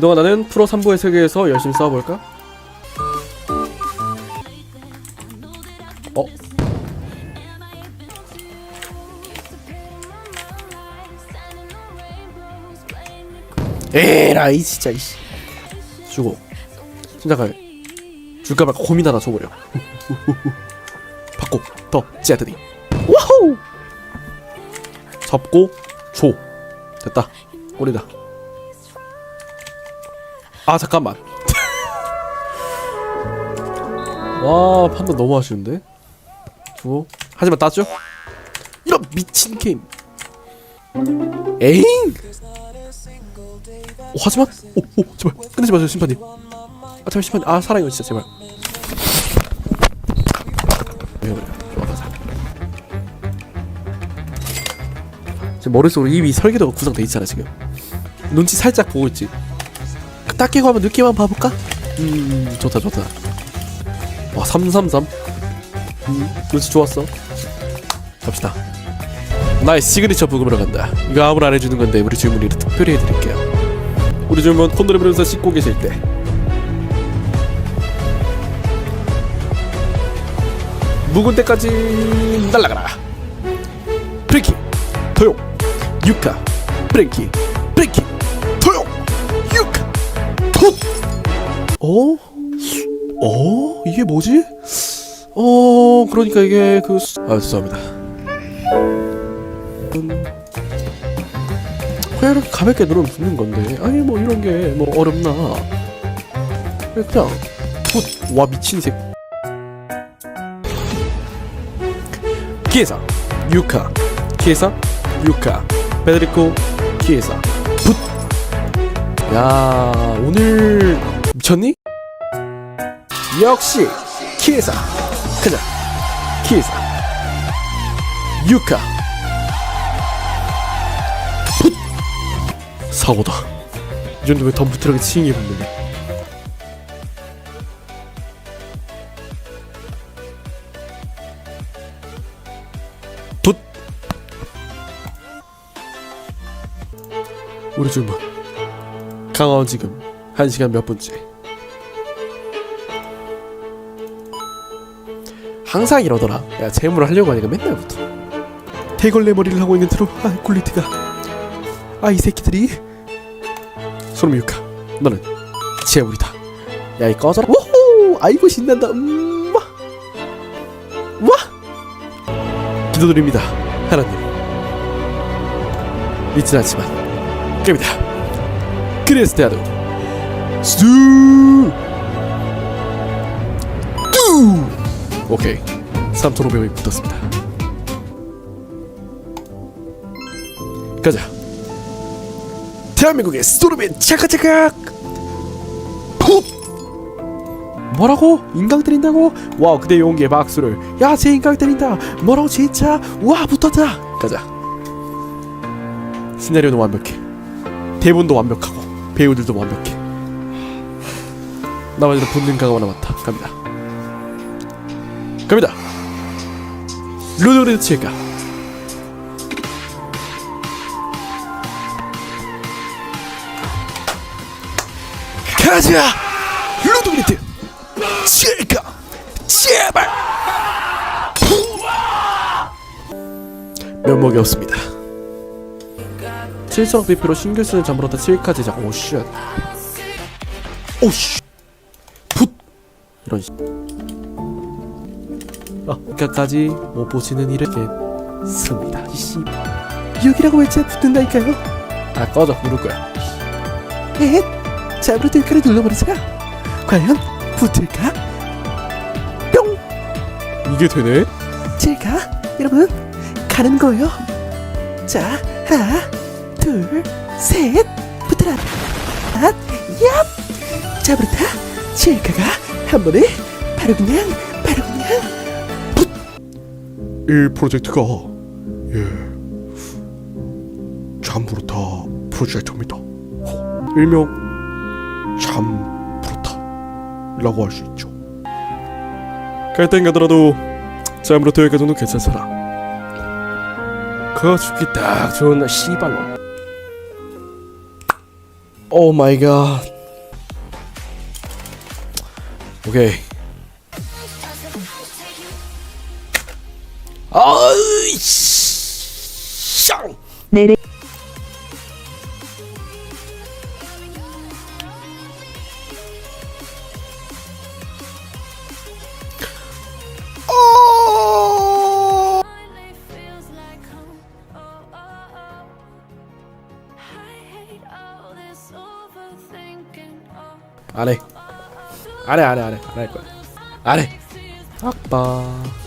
그동안 나는 프로 3부의 세계에서 열심히 싸워볼까? 어? 에라이 진짜 이씨. 주고. 심장을 줄까 말까 고민하다 줘버려. 받고 더 째더니. 와호! 접고 줘. 됐다. 꼴이다 아 잠깐만. 와 판단 너무 아쉬운데? 주고 하지만 따죠? 이런 미친 게임. 에잉? 오, 하지만? 오, 오 제발. 끝내지 마세요 심판님. 아 제발 심판님. 아 사랑해요 진짜 제발. 머릿속으로 이미 설계도가 구성돼 있잖아 지금. 눈치 살짝 보고 있지 딱 끼고 한번 느낌만 봐볼까? 음. 좋다 좋다. 와 333음 눈치 좋았어. 갑시다. 나의 시그니처 부금으로 간다. 이거 아무나 안 해주는 건데 우리 주문이 특별히 해드릴게요. 우리 주문 콘도를 부르면서 씻고 계실 때. 묵은 때까지 날아가라. 프랭키 토용. 유카 프랭키 프랭키 어? 어? 이게 뭐지? 어 그러니까 이게 그 수- 아 죄송합니다. 음, 그냥 이렇게 가볍게 누르면 붙는 건데. 아니 뭐 이런 게 뭐 어렵나? 그냥 굿와 미친 새 키에사 유카. 키에사 유카. 페데리코 키에사. 붓 야 오늘 미쳤니? 역시 키에사 가자 키에사 유카. 풋! 사고다. 이 정도면 덤프트럭에 치잉이 붙는데. 붓 우리 주문 강화원 지금 1시간 몇 분째? 항상 이러더라. 야 재물을 하려고 하니까 맨날부터 대걸레 머리를 하고 있는 트로 아 퀄리티가. 아 이 새끼들이. 소름 유카 너는 재물이다. 야 이 꺼져라. 오호 아이고 신난다. 음와. 와. 기도드립니다 하나님. 믿진 않지만 갑니다 크리스티아노 수 뚜! 오케이. 3,500원이 붙었습니다. 가자. 대한민국의 스토르맨 차카차카. 푹. 뭐라고? 인강 때린다고? 와 그대 용기의 박수를. 야 제 인강 때린다. 뭐라고 진짜 와 붙었다. 가자. 시나리오도 완벽해. 대본도 완벽하고 배우들도 완벽해. 나머지는 본능 강화만 남았다. 갑니다. 갑니다. 루드그레드 칠까 가자! 루드그레드 칠까 제발! 면목이 없습니다 7성 대표로 신규 쓰는 잠으로다 7카 제작 오쉣 오쉣 풋 이런 씨. 아, 끝까지 못 보시는 일을 겠습니다. 씨, 여기라고 외쳐 붙는다니까요. 아 꺼져 누를 거야. 에? 잡으로 들카를 눌러버리자. 과연 붙을까? 뿅. 이게 되네? 제가 여러분 가는 거예요. 자 하나 둘 셋 붙어라. 아, 얍. 잡으르다 칠카가 한 번에 바로 그냥 바로 그냥 이 프로젝트가 예 잠부르타 프로젝트입니다. 일명 잠부르타라고 할 수 있죠. 갈땐 가더라도 잠부르타 여기까 정도 괜찮더라. 그거 죽기 딱 좋은 날 씨발로 오 마이 갓. 오케이. 아이 샹. 내래 안 해. 안 해, 안 해, 안 해. 안할 거야. 안 해. 아빠.